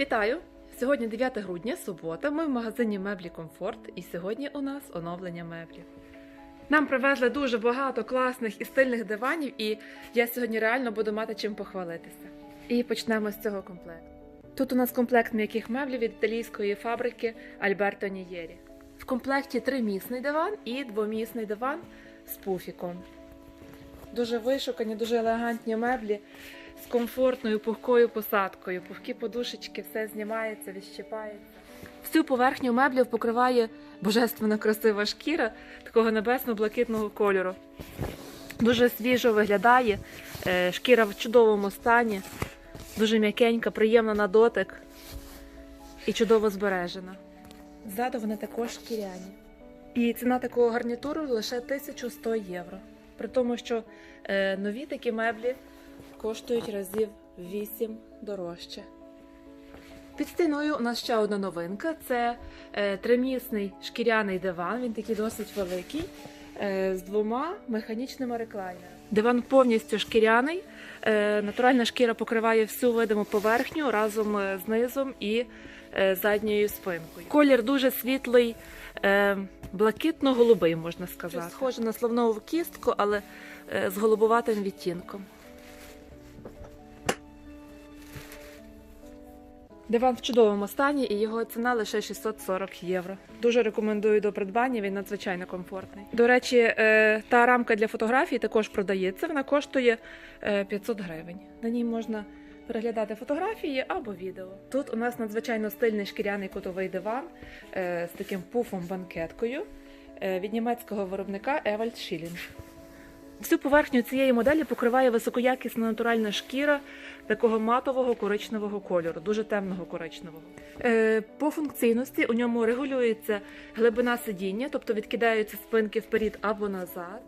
Вітаю! Сьогодні 9 грудня, субота. Ми в магазині меблі Комфорт, і сьогодні у нас оновлення меблів. Нам привезли дуже багато класних і стильних диванів, і я сьогодні реально буду мати чим похвалитися. І почнемо з цього комплекту. Тут у нас комплект м'яких меблів від італійської фабрики Альберто Нієрі. В комплекті тримісний диван і двомісний диван з пуфіком. Дуже вишукані, дуже елегантні меблі з комфортною пухкою посадкою. Пухкі подушечки, все знімається, відщипається. Всю поверхню меблів покриває божественно красива шкіра такого небесно-блакитного кольору. Дуже свіжо виглядає, е, шкіра в чудовому стані, дуже м'якенька, приємна на дотик і чудово збережена. Ззаду вони також шкіряні. І ціна такого гарнітуру лише 1100 євро. При тому, що е, нові такі меблі коштують разів в 8 дорожче. Під стіною у нас ще одна новинка: це е, тримісний шкіряний диван. Він такий досить великий, е, з двома механічними реклайнерами. Диван повністю шкіряний. Е, натуральна шкіра покриває всю видиму поверхню разом з низом і задньою спинкою. Колір дуже світлий, блакитно-голубий, можна сказати. Схоже на слонову кістку, але з голубуватим відтінком. Диван в чудовому стані і його ціна лише 640 євро. Дуже рекомендую до придбання, він надзвичайно комфортний. До речі, е, та рамка для фотографій також продається. Вона коштує е, 500 гривень. На ній можна переглядати фотографії або відео. Тут у нас надзвичайно стильний шкіряний кутовий диван е, з таким пуфом-банкеткою е, від німецького виробника Ewald Schilling. Всю поверхню цієї моделі покриває високоякісна натуральна шкіра такого матового коричневого кольору, дуже темного коричневого. Е, по функційності у ньому регулюється глибина сидіння, тобто відкидаються спинки вперед або назад.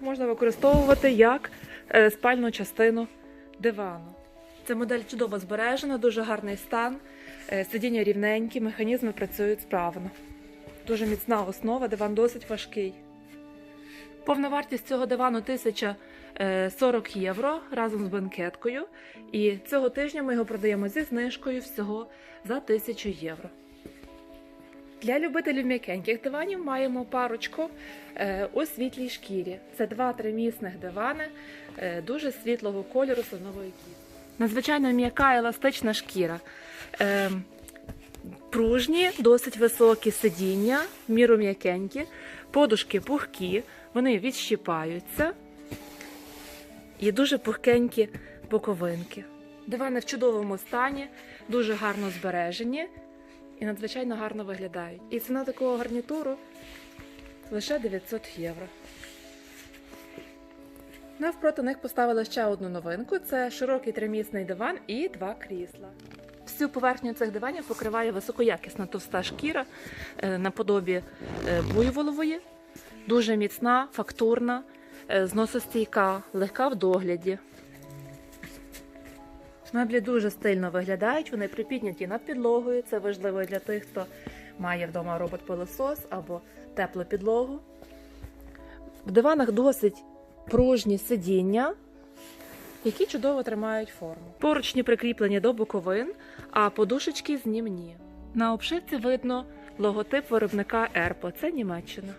Можна використовувати як е, спальну частину дивану. Ця модель чудово збережена, дуже гарний стан, е, сидіння рівненькі, механізми працюють справно. Дуже міцна основа, диван досить важкий. Повна вартість цього дивану 1040 євро разом з банкеткою. І цього тижня ми його продаємо зі знижкою всього за 1000 євро. Для любителів м'якеньких диванів маємо парочку е, у світлій шкірі. Це два тримісних дивани е, дуже світлого кольору слонової кістки. Надзвичайно м'яка еластична шкіра. Е, Пружні, досить високі сидіння, міру м'якенькі, подушки пухкі, вони відщипаються і дуже пухкенькі боковинки. Дивани в чудовому стані, дуже гарно збережені і надзвичайно гарно виглядають. І ціна такого гарнітуру лише 900 євро. Навпроти них поставили ще одну новинку: це широкий тримісний диван і два крісла. Всю поверхню цих диванів покриває високоякісна товста шкіра е, наподобі е, буйволової, дуже міцна, фактурна, е, зносостійка, легка в догляді. Меблі дуже стильно виглядають, вони припідняті над підлогою. Це важливо для тих, хто має вдома робот-пилосос або теплу підлогу. В диванах досить пружні сидіння, які чудово тримають форму. Поручні прикріплені до боковин, а подушечки знімні. На обшивці видно логотип виробника Ерпо. Це Німеччина.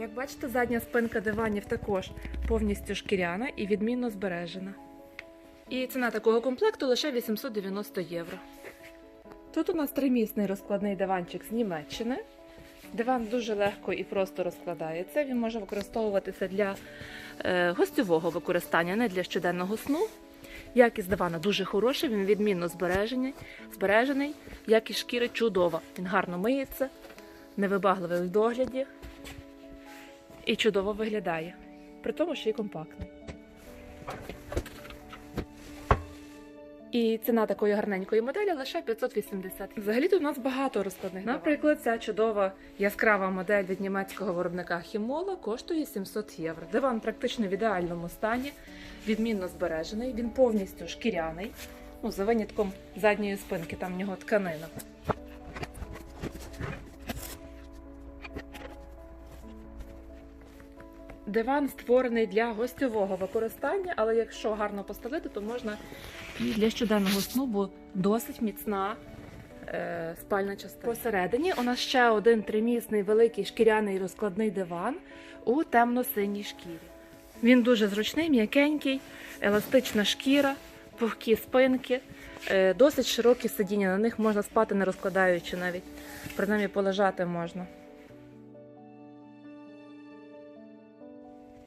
Як бачите, задня спинка диванів також повністю шкіряна і відмінно збережена. І ціна такого комплекту лише 890 євро. Тут у нас тримісний розкладний диванчик з Німеччини. Диван дуже легко і просто розкладається. Він може використовуватися для е, гостьового використання, не для щоденного сну. Якість дивана дуже хороша, він відмінно збережений, збережений. Якість шкіри чудова. Він гарно миється, невибагливий в догляді і чудово виглядає. При тому, що й компактний. І ціна такої гарненької моделі лише 580. Взагалі тут у нас багато розкладних. Наприклад, ця чудова яскрава модель від німецького виробника Хімола коштує 700 євро. Диван практично в ідеальному стані, відмінно збережений, він повністю шкіряний. Ну, за винятком задньої спинки, там в нього тканина. Диван створений для гостьового використання, але якщо гарно поставити, то можна і для щоденного сну, бо досить міцна е, спальна частина. Посередині у нас ще один тримісний великий шкіряний розкладний диван у темно-синій шкірі. Він дуже зручний, м'якенький, еластична шкіра, пухкі спинки, е, досить широкі сидіння. На них можна спати, не розкладаючи навіть. Принаймні полежати можна.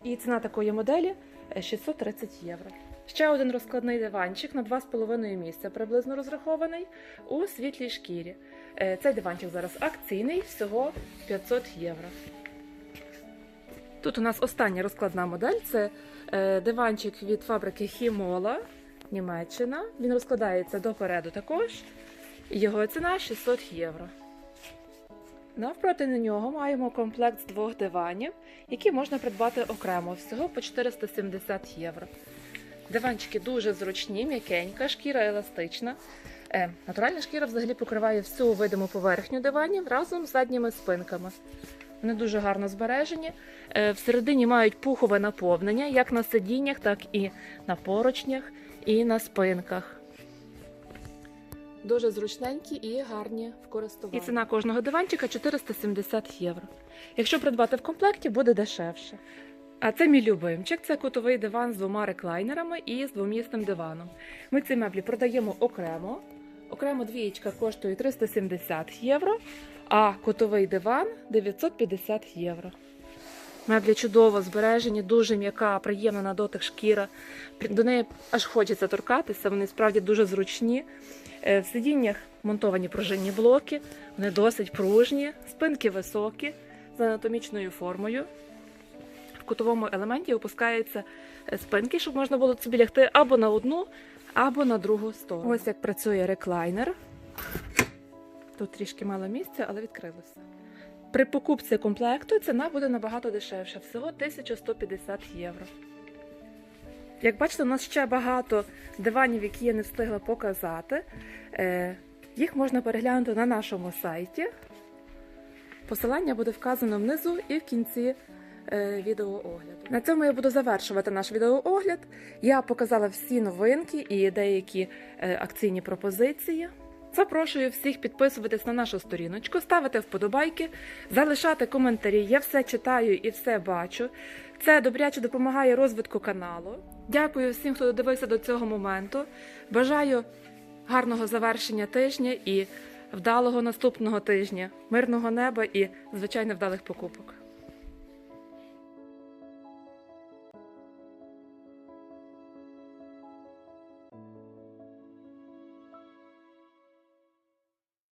І ціна такої моделі е, 630 євро. Ще один розкладний диванчик на 2,5 місця приблизно розрахований у світлій шкірі. Е, Цей диванчик зараз акційний, всього 500 євро. Тут у нас остання розкладна модель це е, диванчик від фабрики Хімола, Німеччина. Він розкладається допереду також. Його ціна 600 євро. Навпроти на нього маємо комплект з двох диванів, які можна придбати окремо, всього по 470 євро. Диванчики дуже зручні, м'якенька, шкіра еластична. Е, натуральна шкіра взагалі покриває всю видиму поверхню диванів разом з задніми спинками. Вони дуже гарно збережені. Е, всередині мають пухове наповнення як на сидіннях, так і на поручнях, і на спинках. Дуже зручненькі і гарні в користуванні. І ціна кожного диванчика 470 євро. Якщо придбати в комплекті, буде дешевше. А це мій любимчик. Це кутовий диван з двома реклайнерами і з двомісним диваном. Ми ці меблі продаємо окремо. Окремо двієчка коштує 370 євро, а кутовий диван 950 євро. Меблі чудово збережені, дуже м'яка, приємна на дотик шкіра. До неї аж хочеться торкатися, вони справді дуже зручні. Е, В сидіннях монтовані пружинні блоки, вони досить пружні, спинки високі, з анатомічною формою. В кутовому елементі опускаються е, спинки, щоб можна було собі лягти або на одну, або на другу сторону. Ось як працює реклайнер. Тут трішки мало місця, але відкрилося. При покупці комплекту ціна буде набагато дешевша, всього 1150 євро. Як бачите, у нас ще багато диванів, які я не встигла показати. Е, Їх можна переглянути на нашому сайті. Посилання буде вказано внизу і в кінці е, відеоогляду. На цьому я буду завершувати наш відеоогляд. Я показала всі новинки і деякі е, акційні пропозиції. Запрошую всіх підписуватись на нашу сторіночку, ставити вподобайки, залишати коментарі. Я все читаю і все бачу. Це добряче допомагає розвитку каналу. Дякую всім, хто додивився до цього моменту. Бажаю гарного завершення тижня і вдалого наступного тижня, мирного неба і звичайно вдалих покупок.